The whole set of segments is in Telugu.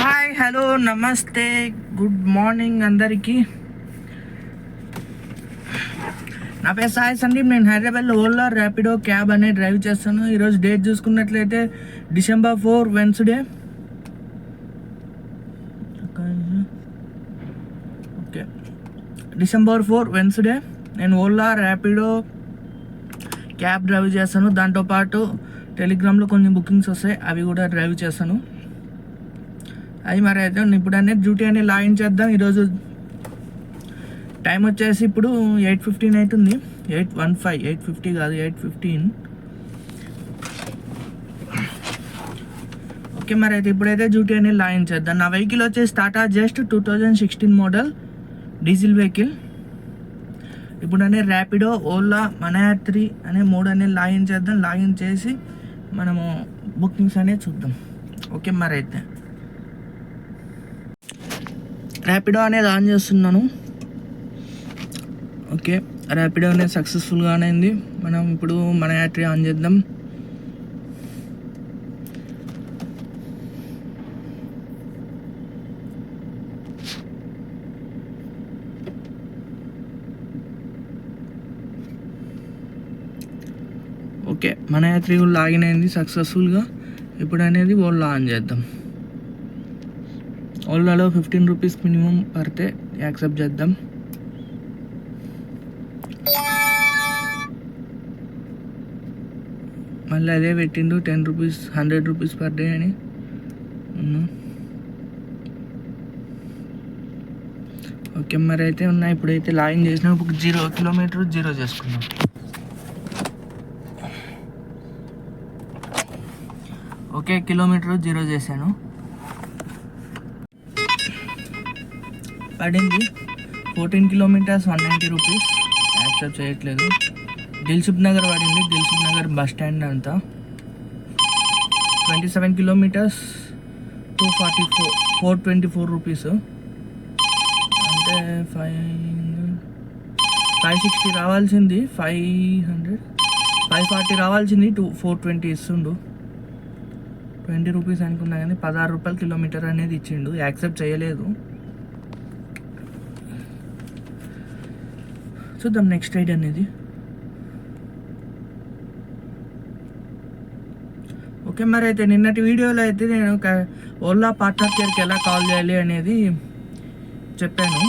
హాయ్ హలో నమస్తే. గుడ్ మార్నింగ్ అందరికీ. నా పేరు సాయి సందీప్. నేను హైదరాబాద్లో ఓలా ర్యాపిడో క్యాబ్ అనేది డ్రైవ్ చేస్తాను. ఈరోజు డేట్ చూసుకున్నట్లయితే December four Wednesday. Okay. December four Wednesday. నేను ఓలా ర్యాపిడో క్యాబ్ డ్రైవ్ చేస్తాను. దాంతోపాటు టెలిగ్రామ్లో కొన్ని బుకింగ్స్ వస్తాయి. అవి కూడా డ్రైవ్ చేస్తాను. అది మరి అయితే ఇప్పుడు అనేది డ్యూటీ అనేది లాగిన్ చేద్దాం. ఈరోజు టైం వచ్చేసి ఇప్పుడు ఎయిట్ ఫిఫ్టీన్ అవుతుంది eight one five eight fifty కాదు ఎయిట్ ఫిఫ్టీన్. ఓకే మరి అయితే ఇప్పుడైతే డ్యూటీ అనేది లాగిన్ చేద్దాం. నా వెహికల్ వచ్చేసి Tata Zest two thousand sixteen model diesel vehicle. ఇప్పుడు అనే ర్యాపిడో ఓలా మనయాత్రి అనే మూడు అనేది లాగిన్ చేద్దాం. లాగిన్ చేసి మనము బుకింగ్స్ అనేది చూద్దాం. ఓకే మరి అయితే. ర్యాపిడో అనేది ఆన్ చేస్తున్నాను. ఓకే ర్యాపిడో అనేది సక్సెస్ఫుల్గానే అయింది మనం ఇప్పుడు మన యాట్రీ ఆన్ చేద్దాం. ఓకే మన యాత్రి కూడా లాగిన్ అయింది సక్సెస్ఫుల్గా ఇప్పుడు అనేది ఓలా ఆన్ చేద్దాం. ఓలాలో ఫిఫ్టీన్ రూపీస్ మినిమం పడితే యాక్సెప్ట్ చేద్దాం. మళ్ళీ అదే పెట్టిండు. Ten rupees hundred rupees per day అని. ఓకే మరి అయితే ఉన్నాయి ఇప్పుడైతే లాగిన్ చేసినా ఇప్పుడు జీరో కిలోమీటర్ జీరో చేసుకున్నాం ఓకే కిలోమీటర్ జీరో చేశాను. పడింది. Fourteen kilometres one ninety rupees accept చేయట్లేదు. దిల్సుఖ్ నగర్ పడింది. దిల్సుఖ్ నగర్ బస్ స్టాండ్ అంతా. Twenty seven kilometres two forty four four twenty four rupees అంటే ఫైవ్ ఫైవ్ సిక్స్టీ రావాల్సింది. ఫైవ్ హండ్రెడ్ ఫైవ్ ఫార్టీ రావాల్సింది. టూ ఫోర్ ట్వంటీ ఇస్తుండు. ట్వంటీ రూపీస్ అనుకున్నా కానీ పదహారు రూపాయలు కిలోమీటర్ అనేది ఇచ్చిండు. యాక్సెప్ట్ చేయలేదు. చూద్దాం నెక్స్ట్ రైడ్ అనేది. ఓకే మరి అయితే నిన్నటి వీడియోలో అయితే నేను ఒక ఓలా పార్ట్నర్ కేర్కి ఎలా కాల్ చేయాలి అనేది చెప్పాను.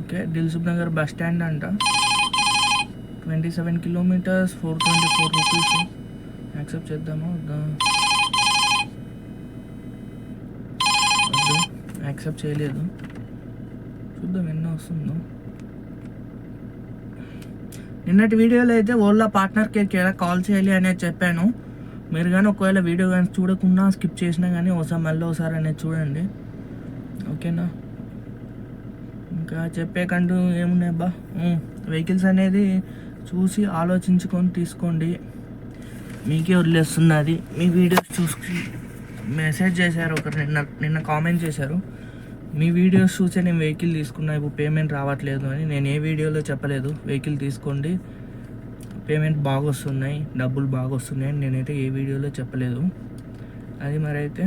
Okay Dilsukh Nagar bus stand అంట. Twenty seven kilometres four twenty four rupees accept చేద్దాము యాక్సెప్ట్ చేయలేదు. చూద్దాం ఎన్నో వస్తుందో. నిన్నటి వీడియోలో అయితే ఓలా పార్ట్నర్ కేర్కి ఎలా కాల్ చేయాలి అనేది చెప్పాను. మీరు కానీ ఒకవేళ వీడియో కానీ చూడకుండా స్కిప్ చేసినా కానీ ఒకసారి మళ్ళీ ఒకసారి అనేది చూడండి. ఓకేనా? ఇంకా చెప్పేకంటూ ఏమున్నాయి బా వెహికల్స్ అనేది చూసి ఆలోచించుకొని తీసుకోండి. మీకే వదిలేస్తున్నది. మీ వీడియోస్ చూసి మెసేజ్ చేశారు ఒకరు నిన్న నిన్న కామెంట్ చేశారు. మీ వీడియోస్ చూసే నేను వెహికల్ తీసుకున్నా ఇప్పుడు పేమెంట్ రావట్లేదు అని నేను ఏ వీడియోలో చెప్పలేదు. వెహికల్ తీసుకోండి. పేమెంట్ బాగా వస్తున్నాయి డబ్బులు బాగా వస్తున్నాయి అని నేనైతే ఏ వీడియోలో చెప్పలేదు. అది మరి అయితే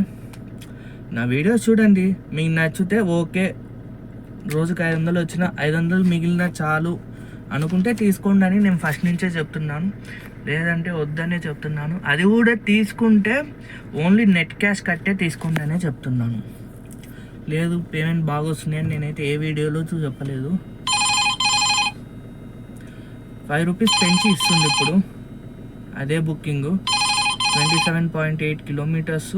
నా వీడియోస్ చూడండి. మీకు నచ్చితే ఓకే. రోజుకి ఐదు వందలు వచ్చిన ఐదు వందలు మిగిలిన చాలు అనుకుంటే తీసుకోండి అని నేను ఫస్ట్ నుంచే చెప్తున్నాను. లేదంటే వద్దనే చెప్తున్నాను. అది కూడా తీసుకుంటే ఓన్లీ నెట్ క్యాష్ కట్టే తీసుకోండి అనే చెప్తున్నాను. లేదు పేమెంట్ బాగా వస్తున్నాయని నేనైతే ఏ వీడియోలో చూ చెప్పలేదు ఫైవ్ రూపీస్ పెంచి ఇస్తుంది ఇప్పుడు. అదే booking. Twenty seven point eight kilometres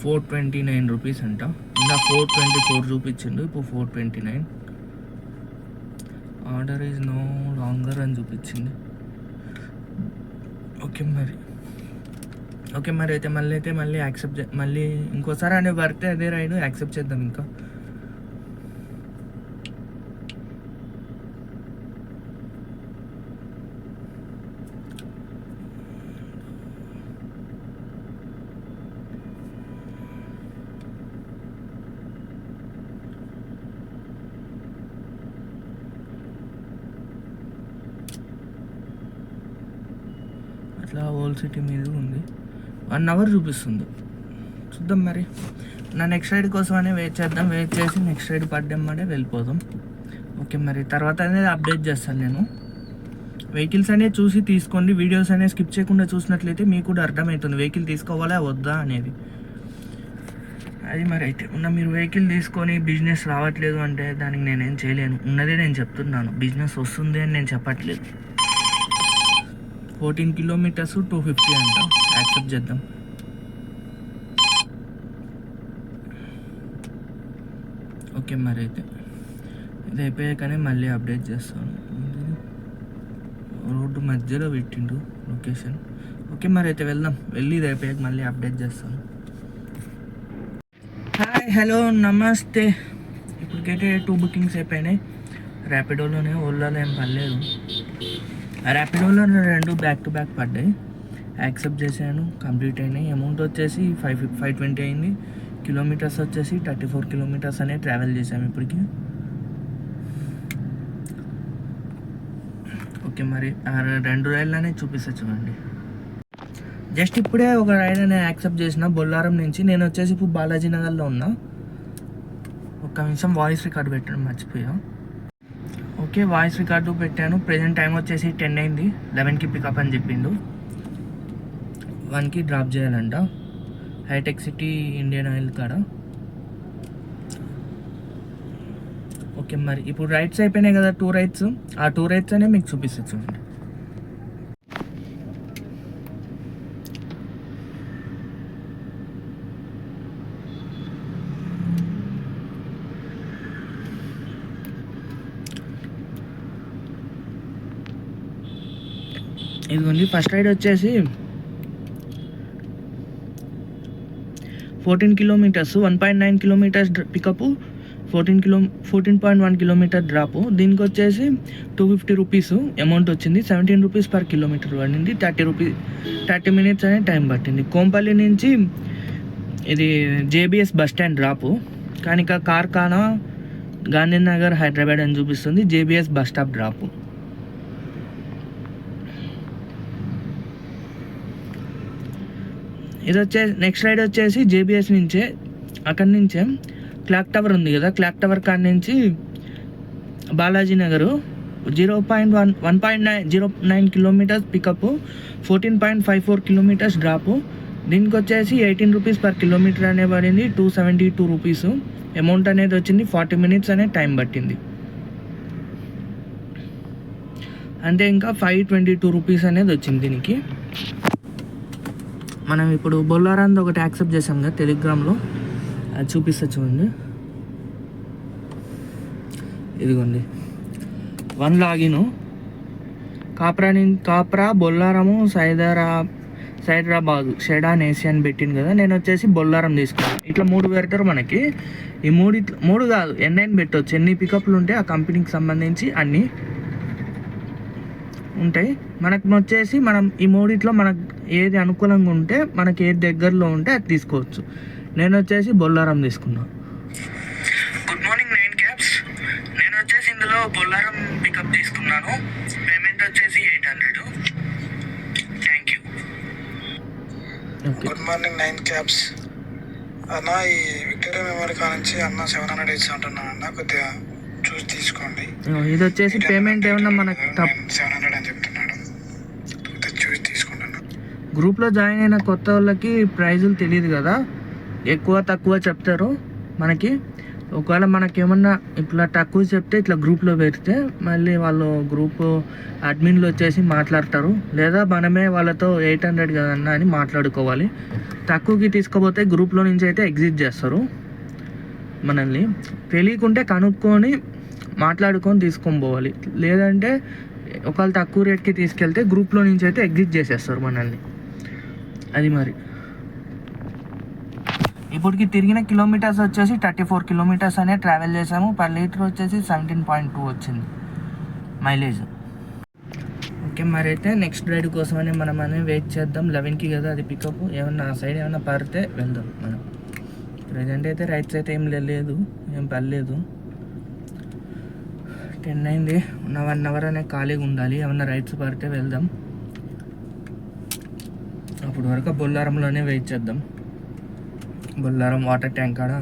four twenty nine rupees అంట. ఇంకా ఫోర్ ట్వంటీ ఫోర్ చూపించిండు ఇప్పుడు four twenty nine order is no longer అని చూపించింది ఓకే మరి. ఓకే మరి అయితే మళ్ళీ అయితే మళ్ళీ యాక్సెప్ట్ చే మళ్ళీ ఇంకోసారి అనే పడితే అదే రైడ్ యాక్సెప్ట్ చేద్దాం ఇంకా. అట్లా ఓల్డ్ సిటీ మీద ఉంది. వన్ అవర్ చూపిస్తుంది. చూద్దాం మరి. నా నెక్స్ట్ రైడ్ కోసం అనే వెయిట్ చేద్దాం. వెయిట్ చేసి నెక్స్ట్ రైడ్ పడ్డామనే వెళ్ళిపోదాం. ఓకే మరి. తర్వాత అనేది అప్డేట్ చేస్తాను నేను. వెహికల్స్ అనేవి చూసి తీసుకోండి. వీడియోస్ అనేవి స్కిప్ చేయకుండా చూసినట్లయితే మీకు కూడా అర్థమవుతుంది. వెహికల్ తీసుకోవాలా వద్దా అనేది. అది మరి అయితే. ఉన్న మీరు వెహికల్ తీసుకొని బిజినెస్ రావట్లేదు అంటే దానికి నేనేం చేయలేను. ఉన్నదే నేను చెప్తున్నాను. బిజినెస్ వస్తుంది అని నేను చెప్పట్లేదు. ఫోర్టీన్ కిలోమీటర్స్ టూ ఫిఫ్టీ అంట. యాక్సెప్ట్ చేద్దాం. ఓకే మరి అయితే ఇది అయిపోయాకనే మళ్ళీ అప్డేట్ చేస్తాను. రోడ్డు మధ్యలో పెట్టిండు లొకేషన్. ఓకే మరి అయితే వెళ్దాం. వెళ్ళి ఇది అయిపోయాక మళ్ళీ అప్డేట్ చేస్తాను. హాయ్ హలో నమస్తే. ఇప్పటికైతే టూ బుకింగ్స్ అయిపోయినాయి. ర్యాపిడోలోనే ఓలాలో ఏం పర్లేదు ర్యాపిడోలో రెండు బ్యాక్ టు బ్యాక్ పడ్డాయి. యాక్సెప్ట్ చేశాను. కంప్లీట్ అయినాయి. అమౌంట్ వచ్చేసి ఫైవ్ ఫైవ్ ట్వంటీ అయింది. కిలోమీటర్స్ వచ్చేసి థర్టీ ఫోర్ కిలోమీటర్స్ అనే ట్రావెల్ చేశాము ఇప్పటికి. ఓకే మరి రెండు రైళ్ళనే చూపిస్తా చూడండి. జస్ట్ ఇప్పుడే ఒక రైడ్ అనేది యాక్సెప్ట్ చేసిన బొల్లారం నుంచి. నేను వచ్చేసి ఇప్పుడు బాలాజీ నగర్లో ఉన్నా. ఒక నిమిషం వాయిస్ రికార్డు పెట్టడం మర్చిపోయా. ఓకే వాయిస్ రికార్డు పెట్టాను. ప్రజెంట్ టైం వచ్చేసి టెన్ అయింది. లెవెన్కి పికప్ అని చెప్పిండు. వన్కి డ్రాప్ చేయాలంట. హైటెక్ సిటీ ఇండియన్ ఆయిల్ కాడ. ఓకే మరి ఇప్పుడు రైడ్స్ అయిపోయినాయి కదా టూ రైడ్స్ ఆ టూ రైడ్స్ అనే మీకు చూపిస్తుంది చూడండి. ఇదిగోండి ఫస్ట్ రైడ్ వచ్చేసి fourteen kilometres one point nine kilometres pickup fourteen kilo fourteen point one kilometre drop దీనికి వచ్చేసి టూ ఫిఫ్టీ రూపీస్ అమౌంట్ వచ్చింది. సెవెంటీన్ రూపీస్ పర్ కిలోమీటర్ పడింది. థర్టీ రూపీస్ థర్టీ మినిట్స్ అనే టైం పట్టింది. కోంపల్లి నుంచి ఇది జేబీఎస్ బస్ స్టాండ్ డ్రాపు కానీ ఇక కార్ఖానా గాంధీనగర్ హైదరాబాద్ అని చూపిస్తుంది. జేబీఎస్ బస్ స్టాప్ డ్రాపు ఇది వచ్చే నెక్స్ట్ రైడ్ వచ్చేసి జేబిఎస్ నుంచే అక్కడి నుంచే క్లాక్ టవర్ ఉంది కదా క్లాక్ టవర్ కాడ నుంచి Balaji Nagar zero point one one point nine zero nine kilometres pickup fourteen point five four kilometres drop దీనికి వచ్చేసి ఎయిటీన్ రూపీస్ పర్ కిలోమీటర్ అనే పడింది two seventy two rupees. Amount అనేది వచ్చింది ఫార్టీ మినిట్స్ అనే టైం పట్టింది. అంటే ఇంకా ఫైవ్ ట్వంటీ టూ రూపీస్ అనేది వచ్చింది దీనికి. మనం ఇప్పుడు బొల్లారాంది ఒకటి యాక్సెప్ట్ చేసాం కదా టెలిగ్రామ్లో. అది చూపిస్తా చూడండి. ఇదిగోండి. One login. కాప్రాని కాప్రా బొల్లారము సైదరా సైదరాబాద్ షెడాన్ ఏసీ అని పెట్టింది కదా. నేను వచ్చేసి బొల్లారం తీసుకున్నాను. ఇట్లా మూడు పెడతారు మనకి. ఈ మూడు మూడు కాదు ఎన్నైనా పెట్టవచ్చు ఎన్ని పికప్లు ఉంటే ఆ కంపెనీకి సంబంధించి అన్నీ ఉంటాయి మనకు వచ్చేసి మనం ఈ మూడిట్లో మనకు ఏది అనుకూలంగా ఉంటే మనకి ఏది దగ్గరలో ఉంటే అది తీసుకోవచ్చు. నేను వచ్చేసి బొల్లారం తీసుకున్నా. గుడ్ మార్నింగ్ నైన్ క్యాబ్స్ నేను వచ్చేసి ఇందులో బొల్లారం పికప్ తీసుకున్నాను. పేమెంట్ వచ్చేసి eight hundred thank you okay good morning nine cabs అన్న ఈ విక్టోరియా మెమరీ కార్ నుంచి అన్న సెవెన్ హండ్రెడ్ ఇచ్చి అంటున్నాను అన్న కొద్దిగా చూసి తీసుకోండి. ఇది వచ్చేసి పేమెంట్ ఏమన్నా మనకు సెవెన్ హండ్రెడ్ అని చెప్తున్నాడు. చూసి తీసుకోండి అన్న గ్రూప్లో జాయిన్ అయిన కొత్త వాళ్ళకి ప్రైజులు తెలియదు కదా? ఎక్కువ తక్కువ చెప్తారు మనకి. ఒకవేళ మనకి ఏమన్నా ఇట్లా తక్కువ చెప్తే ఇట్లా గ్రూప్లో పెడితే మళ్ళీ వాళ్ళు గ్రూప్ అడ్మిన్లు వచ్చేసి మాట్లాడతారు. లేదా మనమే వాళ్ళతో ఎయిట్ హండ్రెడ్ కదన్నా అని మాట్లాడుకోవాలి. తక్కువకి తీసుకుపోతే గ్రూప్లో నుంచి అయితే ఎగ్జిట్ చేస్తారు. మనల్ని తెలియకుంటే కనుక్కొని మాట్లాడుకొని తీసుకొని పోవాలి. లేదంటే ఒకవేళ తక్కువ రేట్కి తీసుకెళ్తే గ్రూప్లో నుంచి అయితే ఎగ్జిట్ చేసేస్తారు మనల్ని. అది మరి. ఇప్పటికి తిరిగిన కిలోమీటర్స్ వచ్చేసి థర్టీ ఫోర్ కిలోమీటర్స్ అనే ట్రావెల్ చేసాము పర్ లీటర్ వచ్చేసి సెవెంటీన్ పాయింట్ టూ వచ్చింది మైలేజ్. ఓకే మరి అయితే నెక్స్ట్ రైడ్ కోసమని మనం అనేది వెయిట్ చేద్దాం. లెవెన్కి కదా అది పికప్ ఏమన్నా ఆ సైడ్ ఏమన్నా పడితే వెళ్దాం మనం. ప్రజెంట్ అయితే రైట్ అయితే ఏం లేదు ఏం పర్లేదు టెన్ అయింది. ఉన్న వన్ అవర్ అనే ఖాళీగా ఉండాలి. ఏమన్నా రైట్స్ పడితే వెళ్దాం. అప్పుడు వరకు బొల్లారంలోనే వెయిట్ చేద్దాం. బొల్లారం వాటర్ ట్యాంక్ కాడ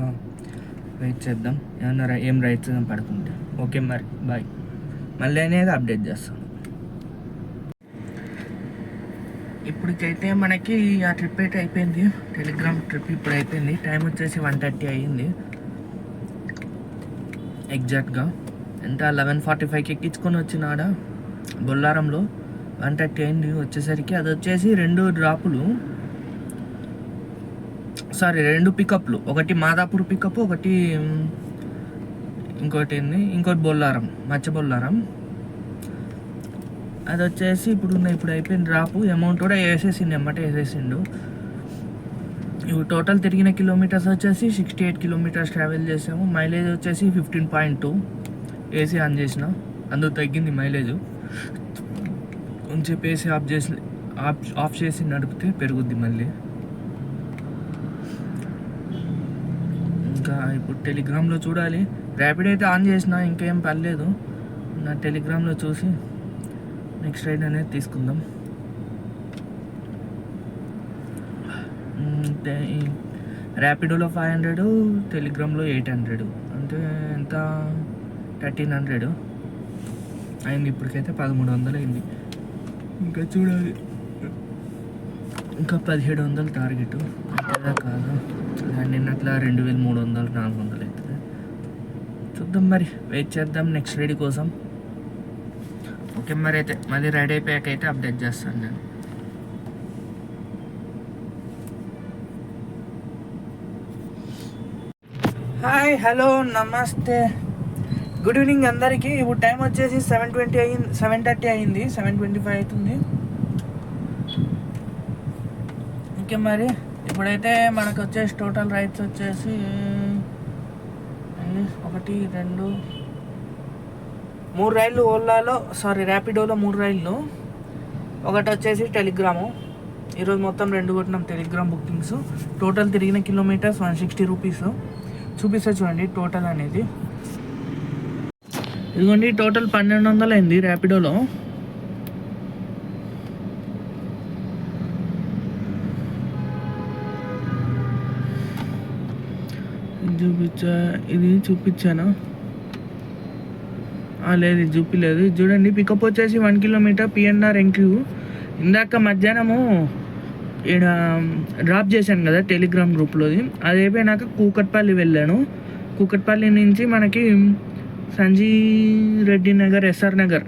వెయిట్ చేద్దాం. ఏమన్నా ఏం రైట్స్ పడుకుంటే. ఓకే మరి బాయ్ మళ్ళీ అనేది అప్డేట్ చేస్తాం. ఇప్పటికైతే మనకి ఆ ట్రిప్ అయితే అయిపోయింది. టెలిగ్రామ్ ట్రిప్ ఇప్పుడు అయిపోయింది. టైం వచ్చేసి వన్ థర్టీ అయ్యింది ఎగ్జాక్ట్గా ఎంత? లెవెన్ ఫార్టీ ఫైవ్కి ఎక్కించుకొని వచ్చినాడ బొల్లారంలో. వన్ థర్టీ అయింది. వచ్చేసరికి అది వచ్చేసి రెండు డ్రాపులు సారీ రెండు పికప్లు ఒకటి మాదాపూర్ పికప్ ఒకటి ఇంకోటి ఏంది? ఇంకోటి బొల్లారం మచ్చ బొల్లారం. అది వచ్చేసి ఇప్పుడు ఉన్న- ఇప్పుడు అయిపోయింది డ్రాపు అమౌంట్ కూడా వేసేసిండు ఎమ్మటే వేసేసిండు. ఇప్పుడు టోటల్ తిరిగిన కిలోమీటర్స్ వచ్చేసి సిక్స్టీ ఎయిట్ కిలోమీటర్స్ ట్రావెల్ చేసాము. మైలేజ్ వచ్చేసి fifteen point two AC on చేసిన. అందుకు తగ్గింది మైలేజ్ కొంచెం ఏసీ ఆఫ్ చేసి ఆఫ్ ఆఫ్ చేసి నడిపితే పెరుగుద్ది మళ్ళీ. ఇంకా ఇప్పుడు టెలిగ్రామ్లో చూడాలి. ర్యాపిడ్ అయితే ఆన్ చేసిన ఇంకేం పర్లేదు. నా టెలిగ్రామ్లో చూసి నెక్స్ట్ రైడ్ అనేది తీసుకుందాం. ర్యాపిడోలో ఫైవ్ హండ్రెడ్ టెలిగ్రామ్లో ఎయిట్ హండ్రెడ్. అంటే ఎంత? Thirteen hundred. అయింది ఇప్పటికైతే పదమూడు వందలు అయింది. ఇంకా చూడాలి. ఇంకా పదిహేడు వందలు టార్గెట్. అంతేదా కాదు. నిన్న అట్లా రెండు వేల మూడు వందలు నాలుగు వందలు అవుతుంది. చూద్దాం మరి. వెయిట్ చేద్దాం నెక్స్ట్ రెడీ కోసం. ఓకే మరి అయితే మళ్ళీ రెడీ అయిపోయాక అయితే అప్డేట్ చేస్తాను నేను. హాయ్ హలో నమస్తే. గుడ్ ఈవినింగ్ అందరికీ. ఇప్పుడు టైం వచ్చేసి సెవెన్ ట్వంటీ అయింది సెవెన్ థర్టీ అయింది సెవెన్ ట్వంటీ ఫైవ్ అవుతుంది. ఓకే మరి ఇప్పుడైతే మనకు వచ్చేసి టోటల్ రైట్స్ వచ్చేసి ఒకటి రెండు మూడు రైళ్ళు ఓలాలో సారీ ర్యాపిడోలో మూడు రైళ్ళు. ఒకటి వచ్చేసి టెలిగ్రాము. ఈరోజు మొత్తం రెండు కొట్టినాం టెలిగ్రామ్ బుకింగ్స్. టోటల్ తిరిగిన కిలోమీటర్స్ వన్ సిక్స్టీ రూపీస్. చూపిస్తా చూడండి టోటల్ అనేది. ఇదిగోండి టోటల్ పన్నెండు వందలు అయింది ర్యాపిడోలో చూపించా ఇది చూపించాను? లేదు ఇది చూపిలేదు. చూడండి పికప్ వచ్చేసి వన్ కిలోమీటర్ పిఎన్ఆర్ ఎంక్యూ ఇందాక మధ్యాహ్నము ఈడ డ్రాప్ చేశాను కదా టెలిగ్రామ్ గ్రూప్లోది అది అయిపోయినాక కూకట్పల్లి వెళ్ళాను. కూకట్పల్లి నుంచి మనకి సంజీ రెడ్డి నగర్ ఎస్ఆర్ నగర్.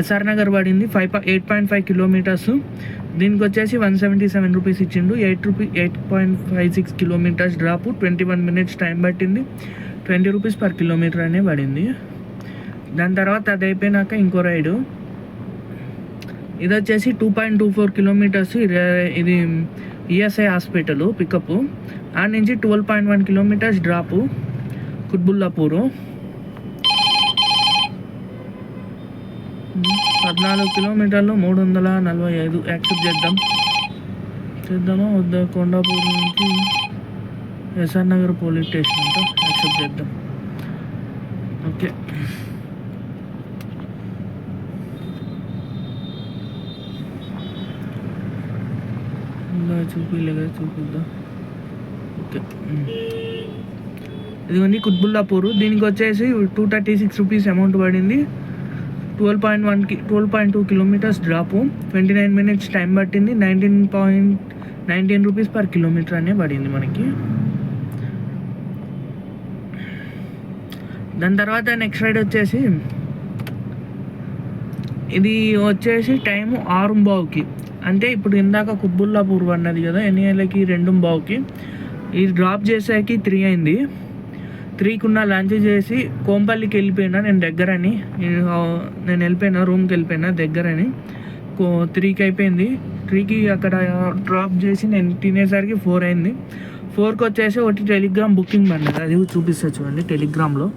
ఎస్ఆర్ నగర్ పడింది five eight point five kilometres దీనికి వచ్చేసి వన్ సెవెంటీ సెవెన్ రూపీస్ ఇచ్చిండు. Eight rupee eight point five six kilometres drop twenty one minutes time పట్టింది. ట్వంటీ రూపీస్ పర్ కిలోమీటర్ అనే పడింది. దాని తర్వాత అది అయిపోయినాక ఇంకో రైడు. ఇది వచ్చేసి two point two four kilometres ఇది ఈఎస్ఐ హాస్పిటల్ పికప్. ఆ నుంచి twelve point one kilometres drop Quthbullapur. పద్నాలుగు కిలోమీటర్లు మూడు వందల నలభై ఐదు యాక్సెప్ట్ చేద్దాం. చేద్దామా? వద్దా? కొండాపూర్ నుంచి ఎస్ఆర్ నగర్ పోలీస్ స్టేషన్ అంతా యాక్సెప్ట్ చేద్దాం. ఓకే. ఇంకా కదా చూపిద్దాం. ఓకే. ఇదిగోండి కుత్బుల్లాపూర్ దీనికి వచ్చేసి two thirty six rupees amount పడింది. ట్వెల్వ్ పాయింట్ వన్కి twelve point two kilometres drop twenty nine minutes time పట్టింది. Nineteen point nineteen rupees per kilometre అనే పడింది మనకి. దాని తర్వాత నెక్స్ట్ రైడ్ వచ్చేసి ఇది వచ్చేసి టైము ఆరుంబావుకి. అంటే ఇప్పుడు ఇందాక కుబ్బుల్లాపూర్ అన్నది కదా ఎన్ఏలకి రెండు బావుకి. ఇది డ్రాప్ చేసాకి త్రీ అయింది. త్రీకున్న లంచ్ చేసి కోంపల్లికి వెళ్ళిపోయినా నేను దగ్గరని. నేను వెళ్ళిపోయినా రూమ్కి వెళ్ళిపోయినా దగ్గరని. కో త్రీకి అయిపోయింది. త్రీకి అక్కడ డ్రాప్ చేసి నేను తినేసరికి ఫోర్ అయింది. ఫోర్కి వచ్చేసి ఒకటి టెలిగ్రామ్ బుకింగ్ పడినది అది చూపిస్తా చూడండి టెలిగ్రామ్లో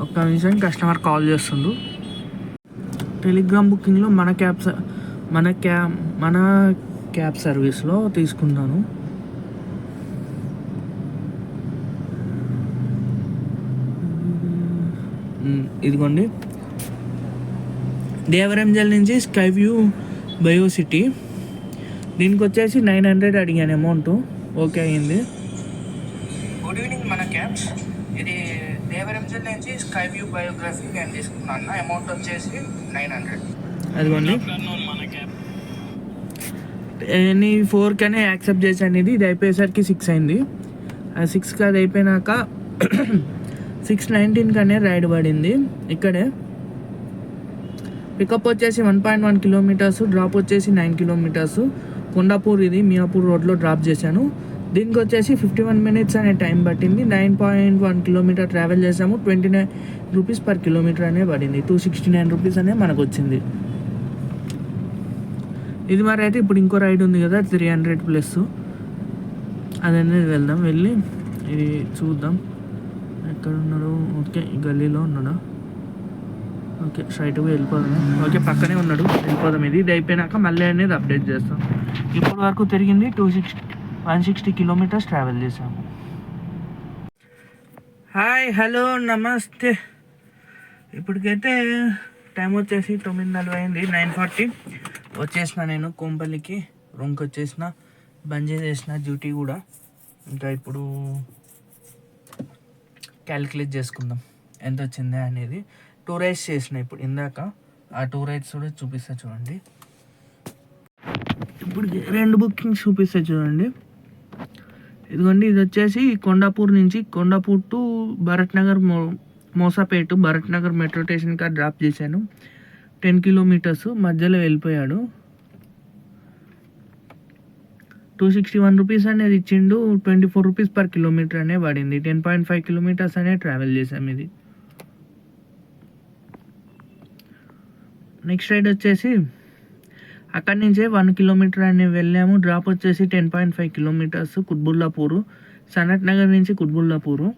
ఒక్క నిమిషం కస్టమర్ కాల్ చేస్తుండు టెలిగ్రామ్ బుకింగ్లో మన క్యాబ్ స- మన క్యాబ్ మన క్యాబ్ సర్వీస్లో తీసుకున్నాను. ఇదిగోండి. దేవరంజల్ నుంచి స్కై వ్యూ బయో సిటీ. దీనికి వచ్చేసి నైన్ హండ్రెడ్ అడిగాను అమౌంట్. ఓకే అయింది. గుడ్ ఈవినింగ్ మన క్యాబ్స్. ఇది దేవరంజల్ నుంచి స్కై వ్యూ బయోగ్రఫీ నేను తీసుకున్నాను. అమౌంట్ వచ్చేసి నైన్ హండ్రెడ్ అదిగోండి. ఎనీ ఫోర్ కనే యాక్సెప్ట్ చేశాను ఇది ఇది అయిపోయేసరికి సిక్స్ అయింది. ఆ సిక్స్కి అది అయిపోయినాక సిక్స్ నైన్టీన్ కనే రైడ్ పడింది. ఇక్కడే పికప్ వచ్చేసి one point one kilometres drop వచ్చేసి నైన్ కిలోమీటర్స్ కొండాపూర్ ఇది మియాపూర్ రోడ్లో డ్రాప్ చేశాను. దీనికి వచ్చేసి ఫిఫ్టీ వన్ మినిట్స్ అనే టైం పట్టింది. Nine point one kilometre travel చేసాము. Twenty nine rupees per kilometre అనే పడింది. టూ సిక్స్టీ నైన్ రూపీస్ అనే మనకు వచ్చింది ఇది మరి అయితే ఇప్పుడు ఇంకో రైడ్ ఉంది కదా త్రీ హండ్రెడ్ ప్లస్ అదనేది వెళ్దాం వెళ్ళి ఇది చూద్దాం. ఎక్కడ ఉన్నాడు ఓకే గల్లీలో ఉన్నాడా? ఓకే స్ట్రైట్గా వెళ్ళిపోదాం ఓకే పక్కనే ఉన్నాడు. వెళ్ళిపోదాం ఇది. ఇది అయిపోయినాక మళ్ళీ అనేది అప్డేట్ చేస్తాం. ఇప్పటి వరకు తిరిగింది two sixty one sixty kilometres travel చేసాము హాయ్ హలో నమస్తే. ఇప్పటికైతే టైం వచ్చేసి తొమ్మిది నలభై అయింది నైన్ ఫార్టీ. వచ్చేసిన నేను కొంపల్లికి రూమ్కి వచ్చేసిన బంద్ చేసేసిన డ్యూటీ కూడా. ఇంకా ఇప్పుడు క్యాలిక్యులేట్ చేసుకుందాం ఎంత వచ్చింది అనేది. టూ రైడ్స్ చేసిన ఇప్పుడు ఇందాక. ఆ టూ రైడ్స్ కూడా చూపిస్తా చూడండి. ఇప్పుడు రెండు బుకింగ్స్ చూపిస్తా చూడండి. ఇదిగోండి ఇది వచ్చేసి కొండాపూర్ నుంచి కొండాపూర్ టు భరత్ నగర్ మో మోసాపేటు భరత్ నగర్ మెట్రో స్టేషన్ కాడ డ్రాప్ చేశాను. టెన్ కిలోమీటర్స్ మధ్యలో వెళ్ళిపోయాడు. టూ సిక్స్టీ వన్ రూపీస్ అనేది ఇచ్చిండు twenty four rupees per kilometre అనే పడింది. టెన్ పాయింట్ ఫైవ్ కిలోమీటర్స్ అనే ట్రావెల్ చేసాం ఇది. నెక్స్ట్ రైడ్ వచ్చేసి అక్కడి నుంచే వన్ కిలోమీటర్ అని వెళ్ళాము. డ్రాప్ వచ్చేసి ten point five kilometres Quthbullapur. Sanath Nagar నుంచి కుత్బుల్లాపూరు.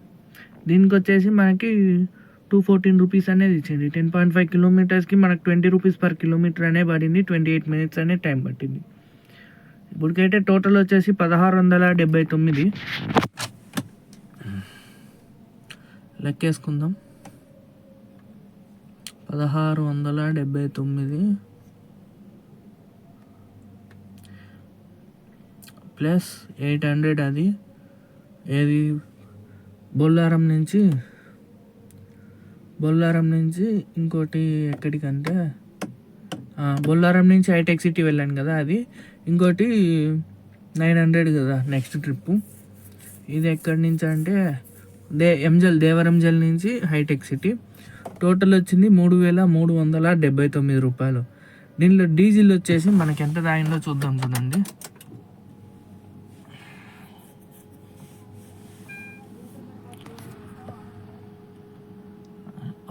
దీనికి వచ్చేసి మనకి టూ ఫోర్టీన్ రూపీస్ అనేది ఇచ్చింది. టెన్ పాయింట్ ఫైవ్ కిలోమీటర్స్కి మనకు ట్వంటీ రూపీస్ పర్ కిలోమీటర్ అనే పడింది. ట్వంటీ ఎయిట్ మినిట్స్ అనే టైం పట్టింది. ఇప్పటికైతే టోటల్ వచ్చేసి పదహారు వందల డెబ్బై తొమ్మిది. లెక్కేసుకుందాం. పదహారు వందల డెబ్బై తొమ్మిది. ప్లస్ ఎయిట్ హండ్రెడ్ అది. ఏది? బొల్లారం నుంచి బొల్లారం నుంచి ఇంకోటి ఎక్కడికంటే బొల్లారం నుంచి హైటెక్ సిటీ వెళ్ళాను కదా అది. ఇంకోటి నైన్ హండ్రెడ్ కదా నెక్స్ట్ ట్రిప్పు. ఇది ఎక్కడి నుంచి అంటే దే ఎంజల్ దేవరంజల్ నుంచి హైటెక్ సిటీ. టోటల్ వచ్చింది మూడు వేల మూడు వందల డెబ్బై తొమ్మిది రూపాయలు. దీనిలో డీజిల్ వచ్చేసి మనకి ఎంత తాగిందో చూద్దాం చూడండి.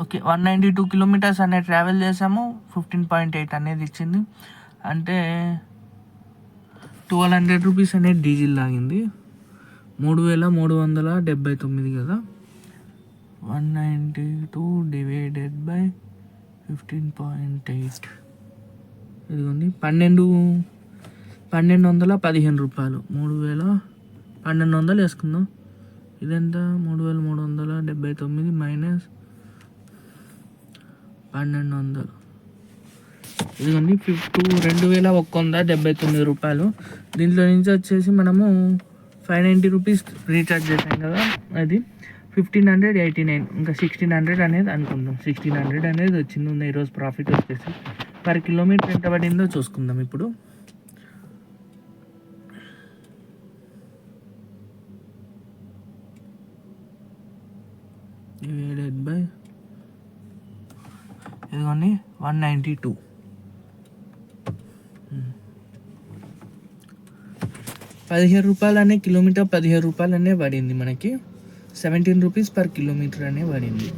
Okay one ninety two kilometres అనేది ట్రావెల్ చేసాము ఫిఫ్టీన్ పాయింట్ ఎయిట్ అనేది ఇచ్చింది. అంటే ట్వెల్వ్ హండ్రెడ్ రూపీస్ అనేది డీజిల్ లాగింది. మూడు వేల మూడు వందల డెబ్బై తొమ్మిది కదా. One ninety two divided by fifteen point eight ఇదిగోండి పన్నెండు పన్నెండు వందల పదిహేను రూపాయలు. మూడు వేల పన్నెండు వందలు వేసుకుందాం. ఇదెంత? మూడు వేల మూడు వందల డెబ్బై తొమ్మిది మైనస్ పన్నెండు వందలు ఇదిగోండి ఫిఫ్టీ రెండు వేల ఒక్క వంద డెబ్బై తొమ్మిది రూపాయలు. దీంట్లో నుంచి వచ్చేసి మనము ఫైవ్ నైంటీ రూపీస్ రీఛార్జ్ చేసాం కదా అది ఫిఫ్టీన్ హండ్రెడ్ ఎయిటీ నైన్ ఇంకా సిక్స్టీన్ హండ్రెడ్ అనేది అనుకుందాం. సిక్స్టీన్ హండ్రెడ్ అనేది వచ్చింది ఉంది ఈరోజు ప్రాఫిట్ వచ్చేసి. పర్ కిలోమీటర్ ఎంత పడిందో చూసుకుందాం ఇప్పుడు. ఇవి ఇదిగోండి వన్ నైంటీ టూ పదిహేను రూపాయలు కిలోమీటర్ పదిహేను రూపాయలనే పడింది మనకి. సెవెంటీన్ రూపీస్ పర్ కిలోమీటర్ అనే పడింది.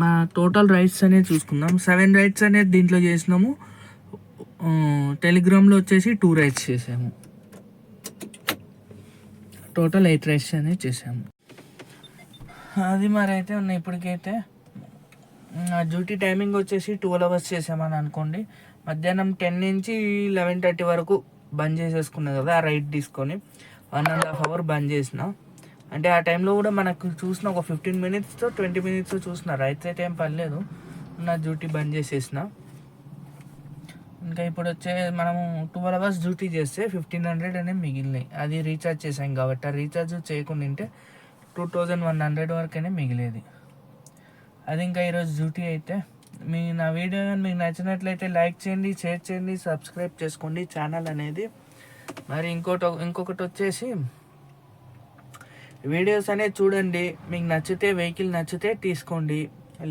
మా టోటల్ రైడ్స్ అనేది చూసుకుందాం. సెవెన్ రైడ్స్ అనేది దీంట్లో చేసినాము. టెలిగ్రామ్లో వచ్చేసి టూ రైడ్స్ చేసాము. టోటల్ ఎయిట్ రైడ్స్ అనేది చేసాము. అది మరి అయితే ఉన్నాయి ఇప్పటికైతే. నా డ్యూటీ టైమింగ్ వచ్చేసి ట్వెల్వ్ అవర్స్ చేసామని అనుకోండి. మధ్యాహ్నం టెన్ నుంచి లెవెన్ థర్టీ వరకు బంద్ చేసేసుకున్నా కదా ఆ రైట్ తీసుకొని వన్ అండ్ హాఫ్ అవర్ బంద్ చేసిన. అంటే ఆ టైంలో కూడా మనకు చూసిన ఒక ఫిఫ్టీన్ మినిట్స్ ట్వంటీ మినిట్స్ చూసిన రైట్ అయితే ఏం పర్లేదు నా డ్యూటీ బంద్ చేసేసిన. ఇంకా ఇప్పుడు వచ్చే మనము ట్వెల్వ్ అవర్స్ డ్యూటీ చేస్తే ఫిఫ్టీన్ హండ్రెడ్ అనే మిగిలినాయి. అది రీఛార్జ్ చేసాం కాబట్టి ఆ రీఛార్జ్ చేయకుండా ఉంటే టూ థౌజండ్ వన్ హండ్రెడ్ వరకనే మిగిలేది. అది ఇంకా ఈరోజు డ్యూటీ అయితే మీ నా వీడియో కానీ మీకు నచ్చినట్లయితే లైక్ చేయండి షేర్ చేయండి సబ్స్క్రైబ్ చేసుకోండి ఛానల్ అనేది. మరి ఇంకోటి ఇంకొకటి వచ్చేసి వీడియోస్ అనేది చూడండి మీకు నచ్చితే వెహికల్ నచ్చితే తీసుకోండి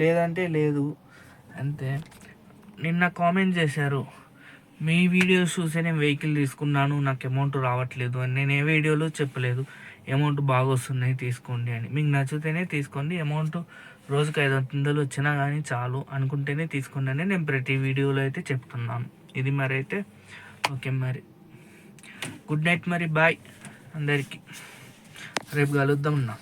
లేదంటే లేదు. అంతే. నిన్న కామెంట్ చేశారు మీ వీడియోస్ చూసే నేను వెహికల్ తీసుకున్నాను నాకు అమౌంట్ రావట్లేదు అని. నేను ఏ వీడియోలో చెప్పలేదు. అమౌంట్ బాగా వస్తున్నాయి తీసుకోండి అని. మీకు నచ్చితేనే తీసుకోండి అమౌంట్ రోజుకి ఐదు వందలు వచ్చినా కానీ చాలు అనుకుంటేనే తీసుకోండి అని నేను ప్రతి వీడియోలో అయితే చెప్తున్నాను. ఇది మరి అయితే ఓకే మరి. గుడ్ నైట్ మరి బాయ్ అందరికీ. రేపు కలుద్దాం నా